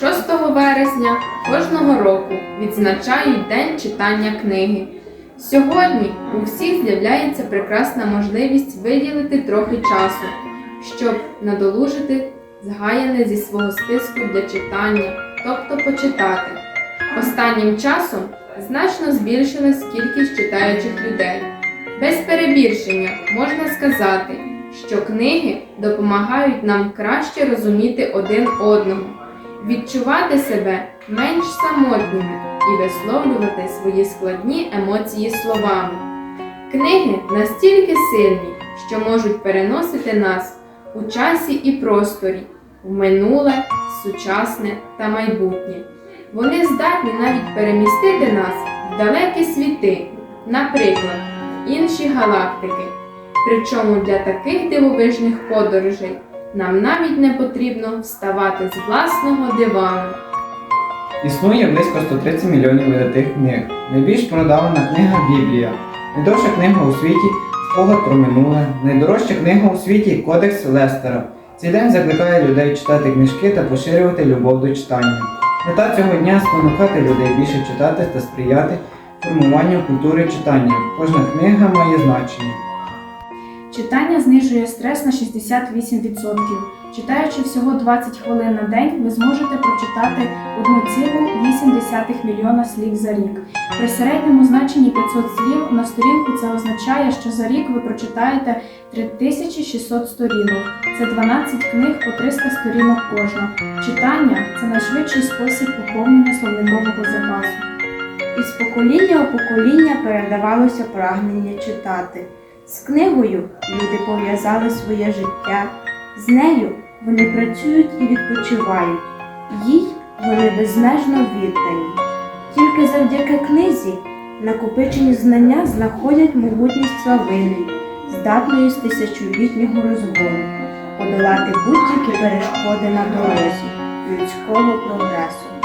6 вересня кожного року відзначають День читання книги. Сьогодні у всіх з'являється прекрасна можливість виділити трохи часу, щоб надолужити згаяне зі свого списку для читання, тобто почитати. Останнім часом значно збільшилась кількість читаючих людей. Без перебільшення можна сказати, що книги допомагають нам краще розуміти один одного, відчувати себе менш самотніми і висловлювати свої складні емоції словами. Книги настільки сильні, що можуть переносити нас у часі і просторі, в минуле, сучасне та майбутнє. Вони здатні навіть перемістити нас в далекі світи, наприклад, інші галактики. Причому для таких дивовижних подорожей нам навіть не потрібно вставати з власного дивану. Існує близько 130 мільйонів видатих книг. Найбільш продавана книга Біблія. Найдовша книга у світі Спогад про минуле. Найдорожча книга у світі Кодекс Лестера. Цей день закликає людей читати книжки та поширювати любов до читання. Мета цього дня спонукати людей більше читати та сприяти формуванню культури читання. Кожна книга має значення. Читання знижує стрес на 68%. Читаючи всього 20 хвилин на день, ви зможете прочитати 1,8 мільйона слів за рік. При середньому значенні 500 слів на сторінку це означає, що за рік ви прочитаєте 3600 сторінок. Це 12 книг по 300 сторінок кожна. Читання це найшвидший спосіб поповнення словникового запасу. Із покоління у покоління передавалося прагнення читати. З книгою люди пов'язали своє життя. З нею вони працюють і відпочивають. Їй вони безмежно віддані. Тільки завдяки книзі накопичені знання знаходять могутність славини, здатної з тисячолітнього розгону, подолати будь-які перешкоди на дорозі людського прогресу.